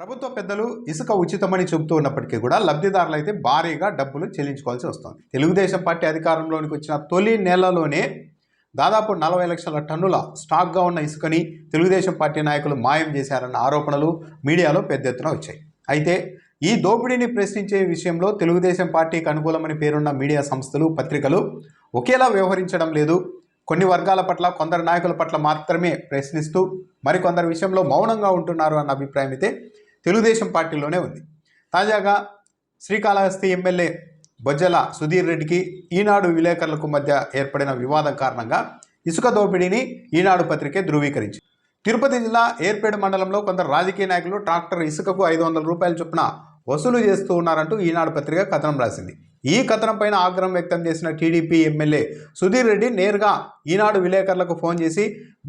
ప్రభుత్వ పెద్దలు ఇసుక ఉచితమని చెబుతూ ఉన్నప్పటికీ కూడా లబ్ధిదారులు అయితే భారీగా డబ్బులు చెల్లించుకోవాల్సి వస్తుంది. తెలుగుదేశం పార్టీ అధికారంలోనికి వచ్చిన తొలి నెలలోనే దాదాపు నలభై లక్షల టన్నుల స్టాక్గా ఉన్న ఇసుకని తెలుగుదేశం పార్టీ నాయకులు మాయం చేశారన్న ఆరోపణలు మీడియాలో పెద్ద ఎత్తున వచ్చాయి. అయితే ఈ దోపిడీని ప్రశ్నించే విషయంలో తెలుగుదేశం పార్టీకి అనుకూలమని పేరున్న మీడియా సంస్థలు పత్రికలు ఒకేలా వ్యవహరించడం లేదు. కొన్ని వర్గాల పట్ల కొందరు నాయకుల పట్ల మాత్రమే ప్రశ్నిస్తూ మరికొందరి విషయంలో మౌనంగా ఉంటున్నారు అన్న అభిప్రాయం అయితే తెలుగుదేశం పార్టీలోనే ఉంది. తాజాగా శ్రీకాళహస్తి ఎమ్మెల్యే బొజ్జల సుధీర్ రెడ్డికి ఈనాడు విలేకరులకు మధ్య ఏర్పడిన వివాదం కారణంగా ఇసుక దోపిడీని ఈనాడు పత్రికే ధృవీకరించింది. తిరుపతి జిల్లా ఏర్పేడు మండలంలో కొందరు రాజకీయ నాయకులు ట్రాక్టర్ ఇసుకకు ఐదు వందల రూపాయల చొప్పున వసూలు చేస్తూ ఉన్నారంటూ ఈనాడు పత్రిక కథనం రాసింది. ఈ కథనం పైన ఆగ్రహం వ్యక్తం చేసిన టీడీపీ ఎమ్మెల్యే సుధీర్ రెడ్డి నేరుగా ఈనాడు విలేకరులకు ఫోన్ చేసి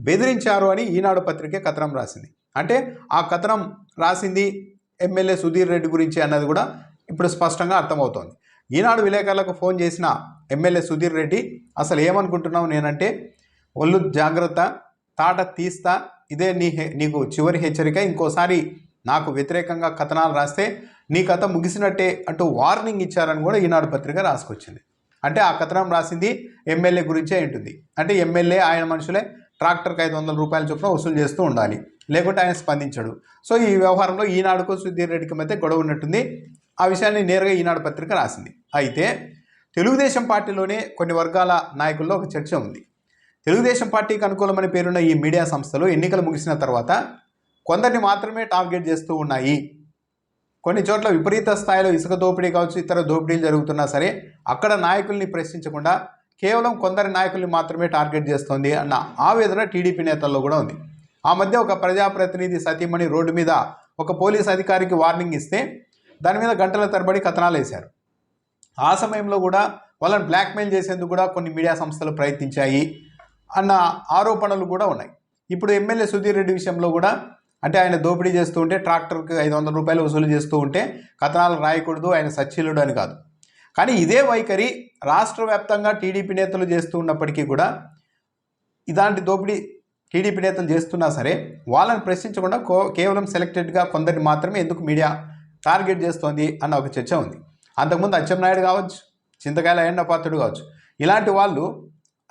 బెదిరించారు అని ఈనాడు పత్రికే కథనం రాసింది. అంటే ఆ కథనం రాసింది ఎమ్మెల్యే సుధీర్ రెడ్డి గురించి అన్నది కూడా ఇప్పుడు స్పష్టంగా అర్థమవుతోంది. ఈనాడు విలేకరులకు ఫోన్ చేసిన ఎమ్మెల్యే సుధీర్ రెడ్డి అసలు ఏమనుకుంటున్నావు నేనంటే ఒళ్ళు జాగ్రత్త తాట తీస్తా ఇదే నీ హె- నీకు చివరి హెచ్చరిక ఇంకోసారి నాకు వ్యతిరేకంగా కథనాలు రాస్తే నీ కథ ముగిసినట్టే అంటూ వార్నింగ్ ఇచ్చారని కూడా ఈనాడు పత్రిక రాసుకొచ్చింది. అంటే ఆ కథనం రాసింది ఎమ్మెల్యే గురించే ఉంటుంది. అంటే ఎమ్మెల్యే ఆయన మనుషులే ట్రాక్టర్కి ఐదు వందల రూపాయల చొప్పున వసూలు చేస్తూ ఉండాలి. లేకుంటే ఆయన స్పందించడు. సో ఈ వ్యవహారంలో ఈనాడుకు సుధీర్ రెడ్డికి మధ్య గొడవ ఉన్నట్టుంది. ఆ విషయాన్ని నేరుగా ఈనాడు పత్రిక రాసింది. అయితే తెలుగుదేశం పార్టీలోనే కొన్ని వర్గాల నాయకుల్లో ఒక చర్చ ఉంది. తెలుగుదేశం పార్టీకి అనుకూలమని పేరున్న ఈ మీడియా సంస్థలు ఎన్నికలు ముగిసిన తర్వాత కొందరిని మాత్రమే టార్గెట్ చేస్తూ ఉన్నాయి. కొన్ని చోట్ల విపరీత స్థాయిలో ఇసుక దోపిడీ కావచ్చు ఇతర దోపిడీలు జరుగుతున్నా సరే అక్కడ నాయకుల్ని ప్రశ్నించకుండా కేవలం కొందరి నాయకుల్ని మాత్రమే టార్గెట్ చేస్తోంది అన్న ఆవేదన టీడీపీ నేతల్లో కూడా ఉంది. ఆ మధ్య ఒక ప్రజాప్రతినిధి సతీమణి రోడ్డు మీద ఒక పోలీస్ అధికారికి వార్నింగ్ ఇస్తే దాని మీద గంటల తరబడి కథనాలు వేశారు. ఆ సమయంలో కూడా వాళ్ళని బ్లాక్మెయిల్ చేసేందుకు కూడా కొన్ని మీడియా సంస్థలు ప్రయత్నించాయి అన్న ఆరోపణలు కూడా ఉన్నాయి. ఇప్పుడు ఎమ్మెల్యే సుధీర్ రెడ్డి విషయంలో కూడా అంటే ఆయన దోపిడీ చేస్తూ ఉంటే ట్రాక్టర్కి ఐదు వందల రూపాయలు వసూలు చేస్తూ ఉంటే కథనాలు రాయకూడదు ఆయన సచ్చీలుడు అని కాదు. కానీ ఇదే వైఖరి రాష్ట్ర వ్యాప్తంగా టీడీపీ నేతలు చేస్తూ ఉన్నప్పటికీ కూడా ఇలాంటి దోపిడీ టీడీపీ నేతలు చేస్తున్నా సరే వాళ్ళని ప్రశ్నించకుండా కో కేవలం సెలెక్టెడ్గా కొందరిని మాత్రమే ఎందుకు మీడియా టార్గెట్ చేస్తోంది అన్న ఒక చర్చ ఉంది. అంతకుముందు అచ్చెన్నాయుడు కావచ్చు చింతకాయల ఎండ కావచ్చు ఇలాంటి వాళ్ళు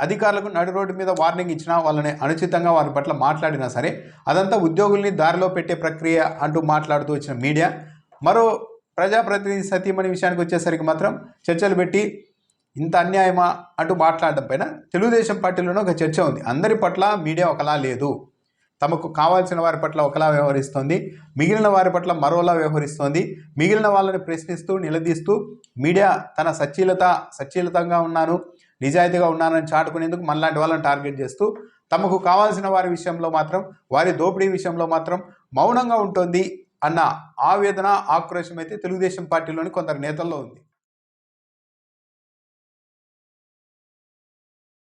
అధికారులకు నడి రోడ్డు మీద వార్నింగ్ ఇచ్చినా వాళ్ళని అనుచితంగా వారి పట్ల మాట్లాడినా సరే అదంతా ఉద్యోగుల్ని దారిలో పెట్టే ప్రక్రియ అంటూ మాట్లాడుతూ వచ్చిన మీడియా. మరో ప్రజాప్రతినిధి సతీమణి విషయానికి వచ్చేసరికి మాత్రం చర్చలు పెట్టి ఇంత అన్యాయమా అంటూ మాట్లాడడం పైన తెలుగుదేశం పార్టీలోనే ఒక చర్చ ఉంది. అందరి పట్ల మీడియా ఒకలా లేదు. తమకు కావాల్సిన వారి పట్ల ఒకలా వ్యవహరిస్తోంది. మిగిలిన వారి పట్ల మరోలా వ్యవహరిస్తోంది. మిగిలిన వాళ్ళని ప్రశ్నిస్తూ నిలదీస్తూ మీడియా తన సచ్చీలత సచ్చీలతంగా ఉన్నాను. నిజాయితీగా ఉన్నానని చాటుకునేందుకు మనలాంటి వాళ్ళని టార్గెట్ చేస్తూ తమకు కావాల్సిన వారి విషయంలో మాత్రం వారి దోపిడీ విషయంలో మాత్రం మౌనంగా ఉంటుంది అన్న ఆవేదన ఆక్రోశం అయితే తెలుగుదేశం పార్టీలోని కొందరు నేతల్లో ఉంది.